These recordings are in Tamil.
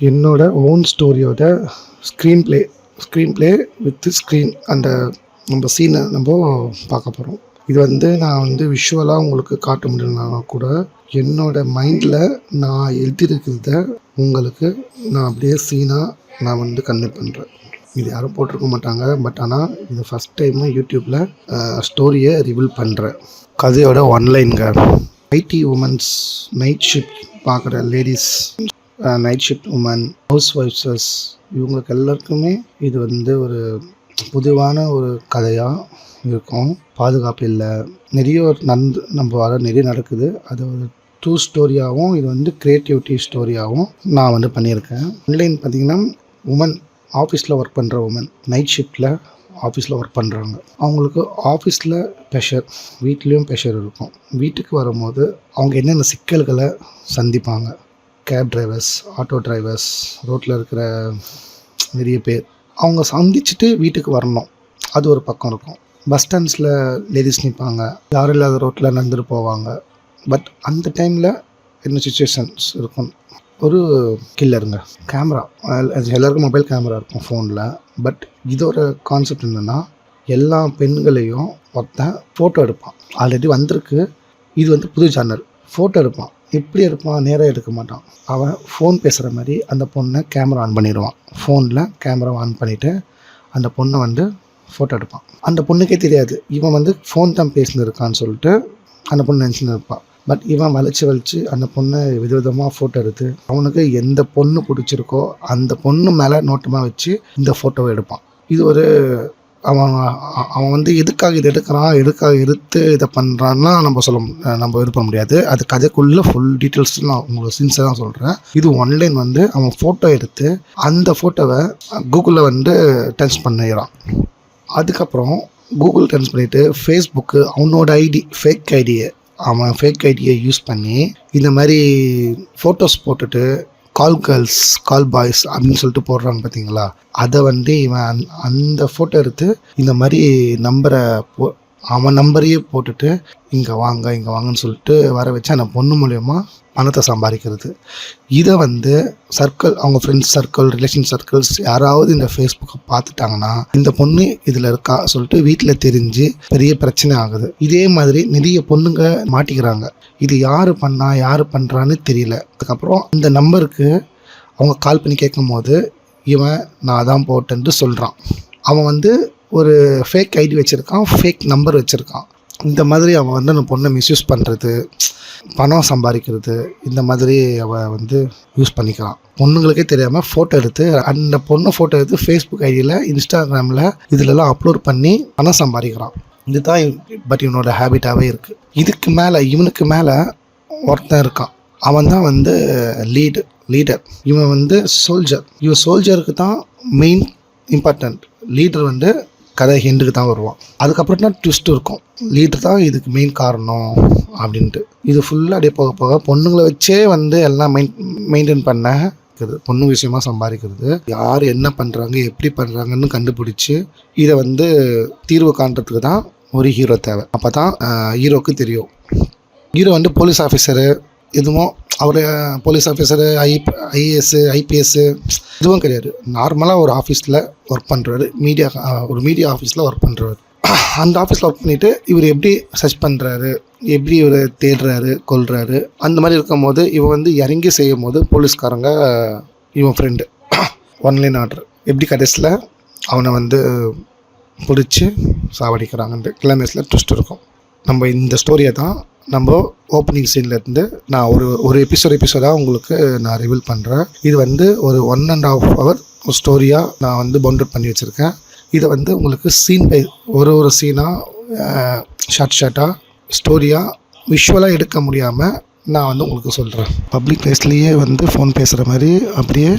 என்னோட own ஸ்டோரியோட screen play screen play with screen அந்த நம்ம சீனை நம்ம பார்க்க போகிறோம் இது வந்து நான் வந்து விஷுவலாக உங்களுக்கு காட்ட முடியலனா கூட என்னோட மைண்டில் நான் எழுதியிருக்கிறத உங்களுக்கு நான் அப்படியே சீனாக நான் வந்து கன்வே பண்ணுறேன் இது யாரும் போட்டிருக்க மாட்டாங்க. பட் ஆனால் இது ஃபஸ்ட் டைமு யூடியூப்பில் ஸ்டோரியை ரிவீல் பண்ணுறேன் கதையோட ஒன்லைனுங்க ஐடி உமன்ஸ் நைட் ஷிஃப்ட் பார்க்குற லேடிஸ் நைட் ஷிஃப்ட் உமன் ஹவுஸ் ஒய்ஃப்ஸஸ் இவங்களுக்கு எல்லாருக்குமே இது வந்து ஒரு பொதுவான ஒரு கதையாக இருக்கும். பாதுகாப்பு இல்லை. நிறைய ஒரு நம்ம வர நிறைய நடக்குது. அது ஒரு ட்ரூ ஸ்டோரியாகவும் இது வந்து க்ரியேட்டிவிட்டி ஸ்டோரியாகவும் நான் வந்து பண்ணியிருக்கேன். ஆன்லைன் பார்த்திங்கன்னா உமன் ஆஃபீஸில் ஒர்க் பண்ணுற உமன் நைட் ஷிஃப்ட்டில் ஆஃபீஸில் ஒர்க் பண்ணுறாங்க அவங்களுக்கு ஆஃபீஸில் ப்ரெஷர் வீட்லேயும் ப்ரெஷர் இருக்கும். வீட்டுக்கு வரும்போது அவங்க என்னென்ன சிக்கல்களை சந்திப்பாங்க? கேப் டிரைவர்ஸ் ஆட்டோ டிரைவர்ஸ் ரோட்டில் இருக்கிற நிறைய பேர் அவங்க சந்திச்சுட்டு வீட்டுக்கு வரணும். அது ஒரு பக்கம் இருக்கும். பஸ் ஸ்டாண்ட்ஸில் லேடிஸ் நிற்பாங்க யாரும் இல்லாத ரோட்டில் நடந்துட்டு போவாங்க. பட் அந்த டைமில் என்ன சுச்சுவேஷன்ஸ் இருக்கும்? ஒரு கில்லருங்க கேமரா எல்லாருக்கும் மொபைல் கேமரா இருக்கும் ஃபோனில் பட் இதோட கான்செப்ட் என்னென்னா எல்லா பெண்களையும் ஒருத்தன் ஃபோட்டோ எடுப்பான். ஆல்ரெடி வந்திருக்கு. இது வந்து புது சேனல் ஃபோட்டோ எடுப்பான். எப்படி இருப்பான் நேராக எடுக்க மாட்டான். அவன் ஃபோன் பேசுகிற மாதிரி அந்த பொண்ணை கேமரா ஆன் பண்ணிடுவான். ஃபோனில் கேமரா ஆன் பண்ணிவிட்டு அந்த பொண்ணை வந்து ஃபோட்டோ எடுப்பான். அந்த பொண்ணுக்கே தெரியாது. இவன் வந்து ஃபோன் தான் பேசினிருக்கான்னு சொல்லிட்டு அந்த பொண்ணு நினச்சின்னு இருப்பான் பட் இவன் வளைச்சி வளைச்சி அந்த பொண்ணை விதவிதமாக ஃபோட்டோ எடுத்து அவனுக்கு எந்த பொண்ணு பிடிச்சிருக்கோ அந்த பொண்ணு மேலே நோட்டமாக வச்சு இந்த ஃபோட்டோவை எடுப்பான். இது ஒரு அவன் அவன் வந்து எதுக்காக இது எடுக்கிறான் எதுக்காக எடுத்து இதை பண்ணுறான்னா நம்ம சொல்ல நம்ம இது பண்ண முடியாது. அது கதைக்குள்ளே ஃபுல் டீட்டெயில்ஸ் நான் உங்களுக்கு சின்ஸை தான் சொல்கிறேன் இது ஒன்லைன் வந்து அவன் ஃபோட்டோ எடுத்து அந்த ஃபோட்டோவை கூகுளில் வந்து டென்ஸ் பண்ணிடுறான் அதுக்கப்புறம் கூகுள் டென்ஸ் பண்ணிவிட்டு ஃபேஸ்புக்கு அவனோட ஐடி ஃபேக் ஐடியை அவன் ஃபேக் ஐடியை யூஸ் பண்ணி இந்த மாதிரி ஃபோட்டோஸ் போட்டுட்டு கால் கேர்ள்ஸ் கால் பாய்ஸ் அப்படின்னு சொல்லிட்டு போடுறாங்க பார்த்தீங்களா அதை வந்து இவன் அந்த- அந்த ஃபோட்டோ எடுத்து இந்த மாதிரி நம்பரை போ அவன் நம்பரையே போட்டுட்டு இங்கே வாங்க இங்கே வாங்கன்னு சொல்லிட்டு வர வச்சு அந்த பொண்ணு மூலயமா பணத்தை சம்பாதிக்கிறது. இதை வந்து சர்க்கிள் அவங்க ஃப்ரெண்ட்ஸ் சர்க்கிள் ரிலேஷன் சர்க்கிள்ஸ் யாராவது இந்த ஃபேஸ்புக்கை பார்த்துட்டாங்கன்னா இந்த பொண்ணு இதில் இருக்கா சொல்லிட்டு வீட்டில் தெரிஞ்சு பெரிய பிரச்சனை ஆகுது. இதே மாதிரி நிறைய பொண்ணுங்க மாட்டிக்கிறாங்க. இது யார் பண்ணா யார் பண்ணுறான்னு தெரியல. அதுக்கப்புறம் இந்த நம்பருக்கு அவங்க கால் பண்ணி கேட்கும்போது இவன் நான் தான் போட்டேன்ட்டு சொல்கிறான் அவன் வந்து ஒரு ஃபேக் ஐடி வச்சுருக்கான் ஃபேக் நம்பர் வச்சுருக்கான். இந்த மாதிரி அவன் வந்து அந்த பொண்ணை மிஸ்யூஸ் பண்ணுறது பணம் சம்பாதிக்கிறது இந்த மாதிரி அவள் வந்து யூஸ் பண்ணிக்கிறான். பொண்ணுங்களுக்கே தெரியாமல் ஃபோட்டோ எடுத்து அந்த பொண்ணு ஃபோட்டோ எடுத்து ஃபேஸ்புக் ஐடியில் இன்ஸ்டாகிராமில் இதிலெல்லாம் அப்லோட் பண்ணி பணம் சம்பாதிக்கிறான். இதுதான் பட் இவனோட ஹேபிட்டாகவே இருக்குது இதுக்கு மேலே இவனுக்கு மேலே ஒருத்தன் இருக்கான். அவன் தான் வந்து லீடு லீடர் இவன் வந்து சோல்ஜர் இவன் சோல்ஜருக்கு தான் மெயின் இம்பார்ட்டண்ட் லீடர் வந்து கதை ஹெண்டுக்கு தான் வருவான். அதுக்கப்புறம் தான் ட்விஸ்ட் இருக்கும். லீடர் தான் இதுக்கு மெயின் காரணம் அப்படின்ட்டு. இது ஃபுல்லாக அப்படியே போக போக பொண்ணுங்களை வச்சே வந்து எல்லாம் மெயின் மெயின்டைன் பண்ண இருக்குது பொண்ணு விஷயமா சம்பாதிக்கிறது. யார் என்ன பண்ணுறாங்க எப்படி பண்ணுறாங்கன்னு கண்டுபிடிச்சி இதை வந்து தீர்வு காண்றதுக்கு தான் ஒரு ஹீரோ தேவை. அப்போ தான் ஹீரோக்கு தெரியும். ஹீரோ வந்து போலீஸ் ஆஃபீஸரு எதுவும் அவர் police officer I IAS IPS இதுவும் கிடையாது. நார்மலாக ஒரு ஆஃபீஸில் ஒர்க் பண்ணுறாரு மீடியா ஒரு மீடியா ஆஃபீஸில் ஒர்க் பண்ணுறாரு அந்த ஆஃபீஸில் ஒர்க் பண்ணிவிட்டு இவர் எப்படி சர்ச் பண்ணுறாரு எப்படி இவர் தேடுறாரு கொல்றாரு அந்த மாதிரி இருக்கும்போது இவன் வந்து இறங்கி செய்யும் போது போலீஸ்காரங்க இவன் ஃப்ரெண்டு ஒன்லைன் ஆர்டர் எப்படி கடைசியில் அவனை வந்து பிடிச்சி சாவடிக்கிறாங்கன்ட்டு கிளைமேஸில் ட்விஸ்ட் இருக்கும். நம்ம இந்த ஸ்டோரியை தான் நம்ம ஓப்பனிங் சீன்லேருந்து நான் ஒரு ஒரு எபிசோட் எபிசோடாக உங்களுக்கு நான் ரிவீல் பண்ணுறேன் இது வந்து ஒரு ஒன் அண்ட் ஆஃப் ஹவர் ஸ்டோரியாக நான் வந்து பவுண்டட் பண்ணி வச்சுருக்கேன். இதை வந்து உங்களுக்கு சீன் பை ஒரு ஒரு சீனாக ஷார்ட் ஷார்ட்டாக ஸ்டோரியாக விஷுவலாக எடுக்க முடியாமல் நான் வந்து உங்களுக்கு சொல்கிறேன் பப்ளிக் பிளேஸ்லேயே வந்து ஃபோன் பேசுகிற மாதிரி அப்படியே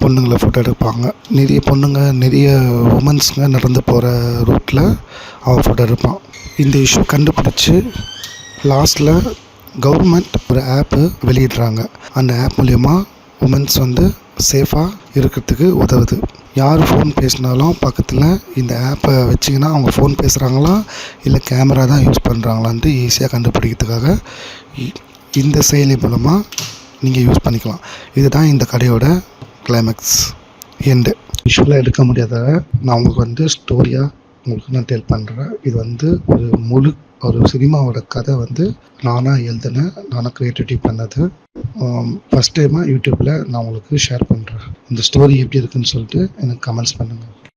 பொண்ணுங்களை ஃபோட்டோ எடுப்பாங்க. நிறைய பொண்ணுங்க நிறைய உமன்ஸுங்க நடந்து போகிற ரூட்டில் அவன் ஃபோட்டோ எடுப்பான். இந்த இஷ்யூ கண்டுபிடிச்சி லாஸ்ட்டில் கவர்மெண்ட் ஒரு ஆப்பு வெளியிடுறாங்க. அந்த ஆப் மூலயமா உமன்ஸ் வந்து சேஃபாக இருக்கிறதுக்கு உதவுது. யார் ஃபோன் பேசினாலும் பக்கத்தில் இந்த ஆப்பை வச்சிங்கன்னா அவங்க ஃபோன் பேசுகிறாங்களா இல்லை கேமரா தான் யூஸ் பண்ணுறாங்களான்ட்டு ஈஸியாக கண்டுபிடிக்கிறதுக்காக இ- இந்த செயலி மூலமாக நீங்கள் யூஸ் பண்ணிக்கலாம். இதுதான் இந்த கடையோட கிளைமேக்ஸ் எண்டு விஷுவலாக எடுக்க முடியாத நான் உங்களுக்கு வந்து ஸ்டோரியாக உங்களுக்கு நான் டெல் பண்ணுறேன் இது வந்து ஒரு முழு ஒரு சினிமாவோட கதை வந்து நானாக எழுதினேன் நானாக க்ரியேட்டிவிட்டி பண்ணது. ஃபஸ்ட் டைமாக யூடியூப்பில் நான் உங்களுக்கு ஷேர் பண்ணுறேன் இந்த ஸ்டோரி எப்படி இருக்குன்னு சொல்லிட்டு எனக்கு கமெண்ட்ஸ் பண்ணுங்கள்